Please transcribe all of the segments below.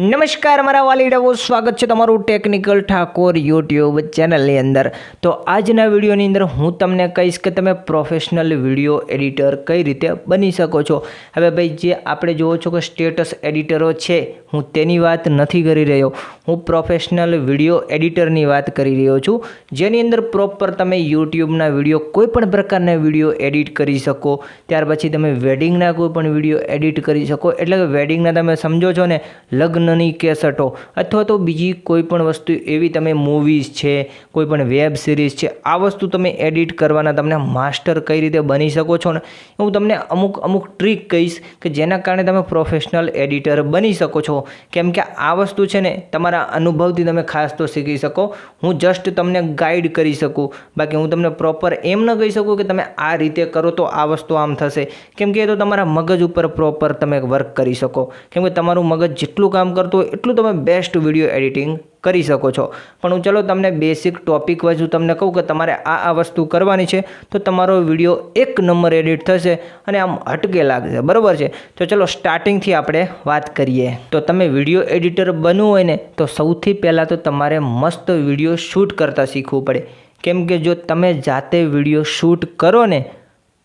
નમસ્કાર મારા વાલીડાઓ સ્વાગત છે તમારું ટેકનિકલ ઠાકોર યુટ્યુબ ચેનલની અંદર. તો આજના વિડીયોની અંદર હું તમને કહીશ કે તમે પ્રોફેશનલ વીડિયો એડિટર કઈ રીતે બની શકો છો. હવે ભાઈ, જે આપણે જુઓ છો કે સ્ટેટસ એડિટરો છે, હું તેની વાત નથી કરી રહ્યો. હું પ્રોફેશનલ વીડિયો એડિટરની વાત કરી રહ્યો છું. જેની અંદર પ્રોપર તમે યુટ્યુબના વીડિયો કોઈપણ પ્રકારના વીડિયો એડિટ કરી શકો. ત્યાર પછી તમે વેડિંગના કોઈ પણ વીડિયો એડિટ કરી શકો. એટલે કે વેડિંગના તમે સમજો છો ને, લગ્નની કેસેટો અથવા તો બીજી કોઈ પણ વસ્તુ એવી તમે મૂવીઝ છે, કોઈ પણ વેબ સિરીઝ છે, આ વસ્તુ તમે એડિટ કરવાના તમને માસ્ટર કઈ રીતે બની શકો છો ને, હું તમને અમુક અમુક ટ્રીક કહીશ કે જેના કારણે તમે પ્રોફેશનલ એડિટર બની શકો છો. કેમ કે આ વસ્તુ છે ને, તમારા અનુભવથી તમે ખાસ તો શીખી શકો. હું જસ્ટ તમને ગાઈડ કરી શકું. બાકી હું તમને પ્રોપર એમ ન કહી શકું કે તમે આ રીતે કરો તો આ વસ્તુ આમ થશે. કેમ કે એ તો તમારા મગજ ઉપર પ્રોપર તમે વર્ક કરી શકો. કેમ કે તમારું મગજ જેટલું કામ કરતું હોય એટલું તમે બેસ્ટ વીડિયો એડિટિંગ કરી શકો છો. પણ હું ચલો તમને બેસિક ટોપિક વાઇઝ હું તમને કહું કે તમારે આ આ વસ્તુ કરવાની છે, તો તમારો વીડિયો એક નંબર એડિટ થશે અને આમ હટકે લાગશે. બરાબર છે? તો ચલો સ્ટાર્ટિંગથી આપણે વાત કરીએ. તો તમે વીડિયો એડિટર બનવું હોય ને, તો સૌથી પહેલાં તો તમારે મસ્ત વીડિયો શૂટ કરતાં શીખવું પડે. કેમ કે જો તમે જાતે વીડિયો શૂટ કરો ને,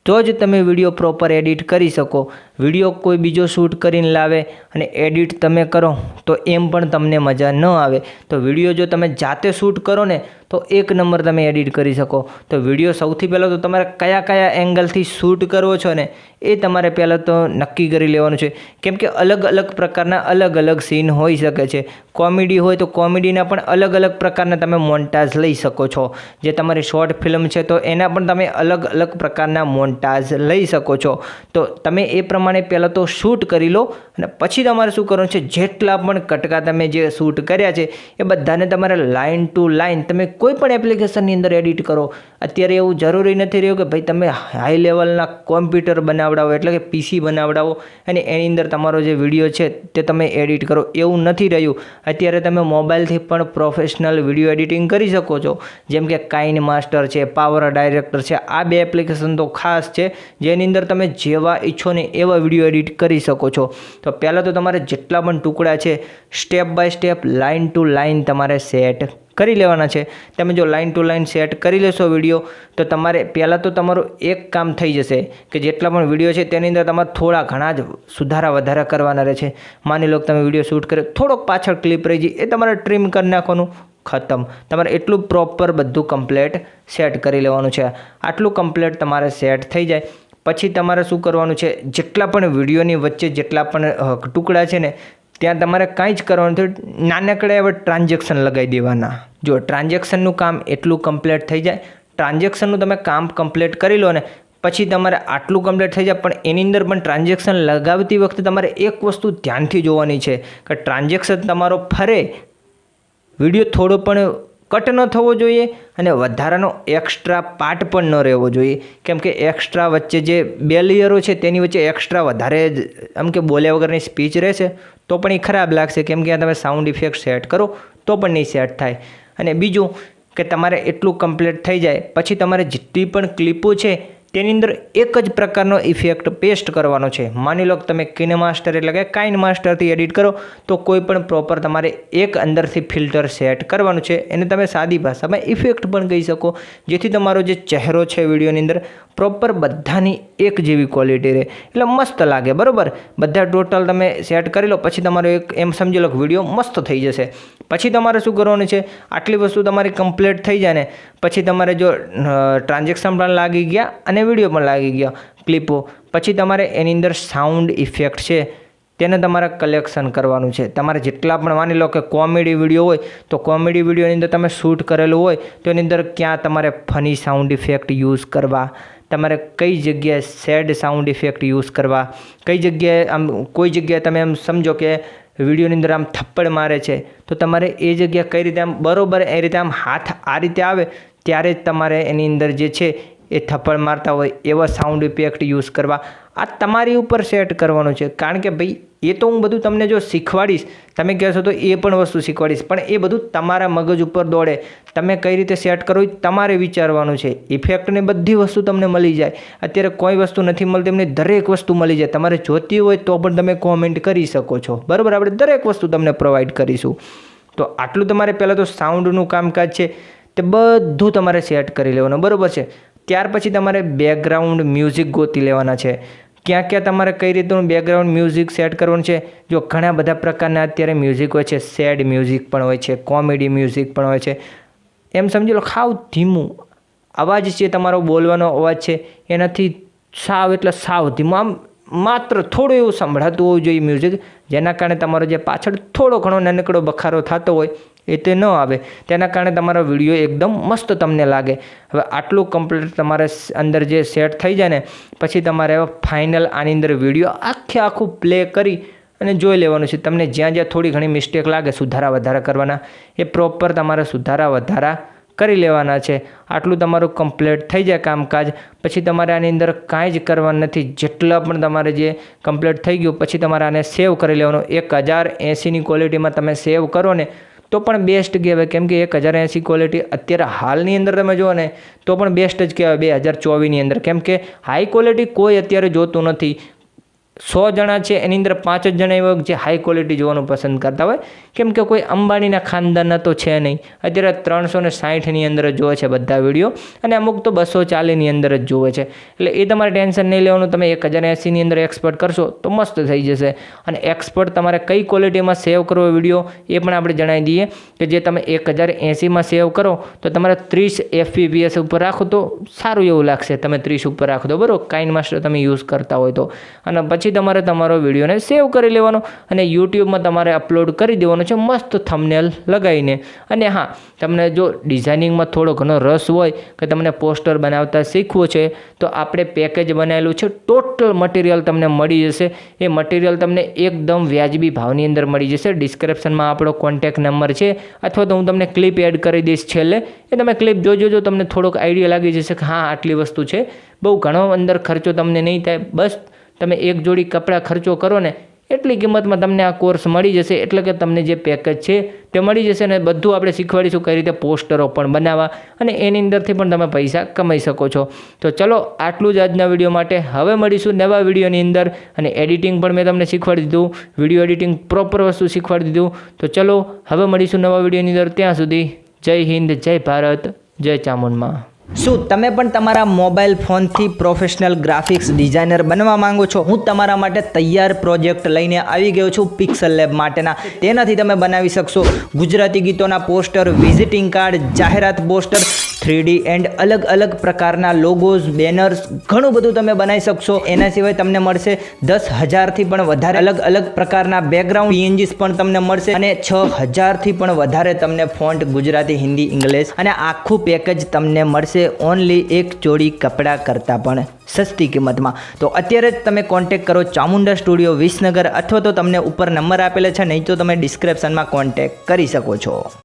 તો જ તમે વીડિયો પ્રોપર એડિટ કરી શકો. વીડિયો કોઈ બીજો શૂટ કરીને લાવે અને એડિટ તમે કરો, તો એમ પણ તમને મજા ન આવે. તો વીડિયો જો તમે જાતે શૂટ કરો ને, તો એક નંબર તમે એડિટ કરી શકો. તો વીડિયો સૌથી પહેલાં તો તમારે કયા કયા એંગલથી શૂટ કરવો છો ને, એ તમારે પહેલાં તો નક્કી કરી લેવાનું છે. કેમ કે અલગ અલગ પ્રકારના અલગ અલગ સીન હોઈ શકે છે. કોમેડી હોય તો કોમેડીના પણ અલગ અલગ પ્રકારના તમે મોન્ટાઝ લઈ શકો છો. જે તમારી શોર્ટ ફિલ્મ છે તો એના પણ તમે અલગ અલગ પ્રકારના મોન્ટાઝ લઈ શકો છો. તો તમે એ પ્રમાણે પહેલાં તો શૂટ કરી લો અને પછી તમારે શું કરવાનું છે, જેટલા પણ કટકા તમે જે શૂટ કર્યા છે, એ બધાને તમારે લાઇન ટુ લાઇન તમે કોઈ પણ એપ્લિકેશનની અંદર એડિટ કરો. અત્યારે એવું જરૂરી નથી રહ્યું કે ભાઈ તમે હાઈ લેવલના કોમ્પ્યુટર બનાવડાવો, એટલે કે પીસી બનાવડાવો અને એની અંદર તમારો જે વીડિયો છે, તે તમે એડિટ કરો. એવું નથી રહ્યું. અત્યારે તમે મોબાઈલથી પણ પ્રોફેશનલ વીડિયો એડિટિંગ કરી શકો છો. જેમ કે કાઇન માસ્ટર છે પાવર ડાયરેક્ટર છે, આ બે એપ્લિકેશન તો ખાસ છે. જેની અંદર તમે જેવા ઈચ્છો ને એવા વીડિયો એડિટ કરી શકો છો. તો પહેલાં તો તમારે જેટલા પણ ટુકડા છે step by step line to line તમારે સેટ કરી લેવાના છે. તમે જો લાઇન ટુ લાઇન સેટ કરી લેશો વીડિયો તો તમારે પહેલાં તો તમારું એક કામ થઈ જશે કે જેટલા પણ વીડિયો છે તેની અંદર તમારે થોડા ઘણા જ સુધારા વધારા કરવાના રહે છે માની લો તમે વીડિયો શૂટ કર્યો, થોડોક પાછળ ક્લિપ રહી જાય એ તમારે ટ્રીમ કરી નાખવાનું, ખતમ. તમારે એટલું પ્રોપર બધું કમ્પ્લેટ સેટ કરી લેવાનું છે. આટલું કમ્પ્લેટ તમારે સેટ થઈ જાય. પછી તમારે શું કરવાનું છે? જેટલા પણ વિડીયોની વચ્ચે જેટલા પણ ટુકડા છે ને, ત્યાં તમારે કાંઈ જ કરવાનું નથી નાનકડા એવા ટ્રાન્ઝેક્શન લગાવી દેવાના. જો ટ્રાન્ઝેક્શનનું કામ એટલું કમ્પ્લીટ થઈ જાય, ટ્રાન્ઝેક્શનનું તમે કામ કમ્પ્લીટ કરી લો ને, પછી તમારે આટલું કમ્પ્લીટ થઈ જાય, પણ એની અંદર પણ ટ્રાન્ઝેક્શન લગાવતી વખતે તમારે એક વસ્તુ ધ્યાનથી જોવાની છે કે ટ્રાન્ઝેક્શન તમારો ફરે. વીડિયો થોડો પણ કટ ન થવો જોઈએ અને વધારાનો એક્સ્ટ્રા પાર્ટ પણ ન રહેવો જોઈએ. કેમ કે એક્સ્ટ્રા વચ્ચે જે બે લેયરો છે, તેની વચ્ચે એક્સ્ટ્રા વધારે આમ કે બોલ્યા વગરની સ્પીચ રહેશે, તો પણ એ ખરાબ લાગશે. કેમ કે આ તમે સાઉન્ડ ઇફેક્ટ સેટ કરો, તો પણ નહીં સેટ થાય. અને બીજું કે તમારે એટલું કમ્પ્લીટ થઈ જાય, પછી તમારે જેટલી પણ ક્લિપો છે તેની અંદર એક જ પ્રકારનો ઇફેક્ટ પેસ્ટ કરવાનો છે. માની લો કે તમે કિન માસ્ટર એટલે કે કાઇન માસ્ટરથી એડિટ કરો, તો કોઈ પણ પ્રોપર તમારે એક અંદરથી ફિલ્ટર સેટ કરવાનું છે. એને તમે સાદી ભાષામાં ઇફેક્ટ પણ કહી શકો. જેથી તમારો જે ચહેરો છે વિડીયોની અંદર પ્રોપર બધાની એક જેવી ક્વોલિટી રહે. એટલે મસ્ત લાગે, બરાબર? બધા ટોટલ તમે સેટ કરી લો, પછી તમારો એક એમ સમજી લો વીડિયો મસ્ત થઈ જશે. પછી તમારે શું કરવાનું છે? આટલી વસ્તુ તમારી કમ્પ્લીટ થઈ જાય ને, પછી તમારે જો ટ્રાન્ઝેક્શન પણ લાગી ગયા અને વીડિયો પણ લાગી ગયા ક્લિપો. પછી તમારે એની અંદર સાઉન્ડ ઇફેક્ટ છે, તેને તમારે કલેક્શન કરવાનું છે. તમારે જેટલા પણ માની લો કે કોમેડી વીડિયો હોય, તો કોમેડી વિડીયોની અંદર તમે શૂટ કરેલું હોય, તો એની અંદર ક્યાં તમારે ફની સાઉન્ડ ઇફેક્ટ યુઝ કરવા, તમારે કઈ જગ્યાએ સેડ સાઉન્ડ ઇફેક્ટ યુઝ કરવા, કઈ જગ્યાએ આમ, કોઈ જગ્યાએ તમે એમ સમજો કે વિડીયોની અંદર આમ થપ્પડ મારે છે, તો તમારે એ જગ્યા કઈ રીતે આમ, બરાબર એ રીતે આમ હાથ આ રીતે આવે, ત્યારે જ તમારે એની અંદર જે છે એ થપ્પડ મારતા હોય એવા સાઉન્ડ ઇફેક્ટ યુઝ કરવા. આ તમારી ઉપર સેટ કરવાનું છે. કારણ કે ભાઈ, એ તો હું બધું તમને જો શીખવાડીશ, તમે કહેશો તો એ પણ વસ્તુ શીખવાડીશ, પણ એ બધું તમારા મગજ ઉપર દોડે. તમે કઈ રીતે સેટ કરો એ તમારે વિચારવાનું છે. ઇફેક્ટને બધી વસ્તુ તમને મળી જાય. અત્યારે કોઈ વસ્તુ નથી મળતી, એમને દરેક વસ્તુ મળી જાય. તમારે જોતી હોય તો પણ તમે કોમેન્ટ કરી શકો છો. બરાબર? આપણે દરેક વસ્તુ તમને પ્રોવાઈડ કરીશું. તો આટલું તમારે પહેલાં તો સાઉન્ડનું કામકાજ છે. તે બધું તમારે સેટ કરી લેવાનું. બરાબર છે? ત્યાર પછી તમારે બેકગ્રાઉન્ડ મ્યુઝિક ગોતી લેવાના છે. ક્યાં ક્યાં તમારે કઈ રીતનું બેકગ્રાઉન્ડ મ્યુઝિક સેટ કરવાનું છે? જો ઘણા બધા પ્રકારના અત્યારે મ્યુઝિક હોય છે સેડ મ્યુઝિક પણ હોય છે કોમેડી મ્યુઝિક પણ હોય છે. એમ સમજી લો ખાવ ધીમું. અવાજ છે તમારો, બોલવાનો અવાજ છે, એનાથી સાવ એટલે સાવ ધીમું. આમ માત્ર થોડું એવું સંભળાતું હોવું જોઈએ મ્યુઝિક જેના કારણે તમારો જે પાછળ થોડો ઘણો નાનકડો બખારો થતો હોય એ તે ન આવે. તેના કારણે તમારો વીડિયો એકદમ મસ્ત તમને લાગે. હવે આટલું કમ્પ્લીટ તમારે અંદર જે સેટ થઈ જાય ને, પછી તમારે ફાઇનલ આની અંદર વીડિયો આખે આખું પ્લે કરી અને જોઈ લેવાનું છે. તમને જ્યાં જ્યાં થોડી ઘણી મિસ્ટેક લાગે સુધારા વધારા કરવાના, એ પ્રોપર તમારે સુધારા વધારા કરી લેવાના છે. આટલું તમારું કમ્પ્લીટ થઈ જાય કામકાજ. પછી તમારે આની અંદર કાંઈ જ કરવાનું નથી. જેટલા પણ તમારે જે કમ્પ્લીટ થઈ ગયું, પછી તમારે આને સેવ કરી લેવાનું. એક હજાર એંસીની ક્વોલિટીમાં તમે સેવ કરો ને તો પણ બેસ્ટ કહેવાય. કેમ કે એક હજાર એંસી ક્વોલિટી અત્યારે હાલની અંદર તમે જુઓ ને, તો પણ બેસ્ટ જ કહેવાય બે હજાર ચોવીસની અંદર. કેમ કે હાઈ ક્વોલિટી કોઈ અત્યારે જોતું નથી. સો જણા છે, એની અંદર પાંચ જ જણા એવા જે હાઈ ક્વોલિટી જોવાનું પસંદ કરતા હોય. કેમ કે કોઈ અંબાણીના ખાનદાનના તો છે નહીં. અત્યારે ત્રણસો ને સાહીઠની અંદર જ જોવે છે બધા વીડિયો. અને અમુક તો બસો ચાલીસની અંદર જ જોવે છે. એટલે એ તમારે ટેન્શન નહીં લેવાનું. તમે એક હજાર એંસીની અંદર એક્સપર્ટ કરશો તો મસ્ત થઈ જશે. અને એક્સપર્ટ તમારે કઈ ક્વોલિટીમાં સેવ કરવો વીડિયો, એ પણ આપણે જણાવી દઈએ કે જે તમે એક હજાર એંસીમાં સેવ કરો, તો તમારે ત્રીસ એફપીપીએસ ઉપર રાખો તો સારું એવું લાગશે. તમે ત્રીસ ઉપર રાખો તો બરાબર. કાઇન માસ્ટર તમે યુઝ કરતા હોય તો. અને પછી પછી તમારે તમારો વિડીયોને સેવ કરી લેવાનો અને યુટ્યુબમાં તમારે અપલોડ કરી દેવાનો છે મસ્ત થમનેલ લગાવીને. અને હા, તમને જો ડિઝાઇનિંગમાં થોડો ઘણો રસ હોય કે તમને પોસ્ટર બનાવતા શીખવું છે, તો આપણે પેકેજ બનાવેલું છે ટોટલ મટીરિયલ તમને મળી જશે. એ મટીરિયલ તમને એકદમ વ્યાજબી ભાવની અંદર મળી જશે. ડિસ્ક્રિપ્શનમાં આપણો કોન્ટેક નંબર છે, અથવા તો હું તમને ક્લિપ એડ કરી દઈશ છેલ્લે. એ તમે ક્લિપ જોજો, જો તમને થોડોક આઈડિયા લાગી જશે કે હા, આટલી વસ્તુ છે. બહુ ઘણો અંદર ખર્ચો તમને નહીં થાય. બસ તમે એક જોડી કપડાં ખર્ચો કરો ને, એટલી કિંમતમાં તમને આ કોર્સ મળી જશે. એટલે કે તમને જે પેકેજ છે તે મળી જશે ને બધું આપણે શીખવાડીશું કઈ રીતે પોસ્ટરો પણ બનાવવા અને એની અંદરથી પણ તમે પૈસા કમાઈ શકો છો. તો ચલો, આટલું જ આજના વીડિયો માટે. હવે મળીશું નવા વિડીયોની અંદર અને એડિટિંગ પણ મેં તમને શીખવાડી દીધું, વીડિયો એડિટિંગ પ્રોપર વસ્તુ શીખવાડી દીધું. તો ચલો, હવે મળીશું નવા વિડીયોની અંદર. ત્યાં સુધી જય હિન્દ, જય ભારત, જય ચામુંડમાં. શું તમે પણ તમારા મોબાઈલ ફોનથી પ્રોફેશનલ ગ્રાફિક્સ ડિઝાઇનર બનવા માંગો છો? હું તમારા માટે તૈયાર પ્રોજેક્ટ લઈને આવી ગયો છું પિક્સલ લેબ માટેના. તેનાથી તમે બનાવી શકશો ગુજરાતી ગીતોના પોસ્ટર, વિઝિટિંગ કાર્ડ, જાહેરાત પોસ્ટર થ્રીડી એન્ડ અલગ અલગ પ્રકારના લોગોઝ બેનર્સ ઘણું બધું તમે બનાવી શકશો. એના સિવાય તમને મળશે દસ હજારથી પણ વધારે અલગ અલગ પ્રકારના બેકગ્રાઉન્ડ પીએનજીસ પણ તમને મળશે અને છ હજારથી પણ વધારે તમને ફોન્ટ ગુજરાતી, હિન્દી, ઇંગ્લિશ અને આખું પેકેજ તમને મળશે ઓનલી એક જોડી કપડાં કરતાં પણ સસ્તી કિંમતમાં. તો અત્યારે જ તમે કોન્ટેક કરો ચામુંડા સ્ટુડિયો વિસનગર અથવા તો તમને ઉપર નંબર આપેલા છે, નહીં તો તમે ડિસ્ક્રિપ્શનમાં કોન્ટેક કરી શકો છો.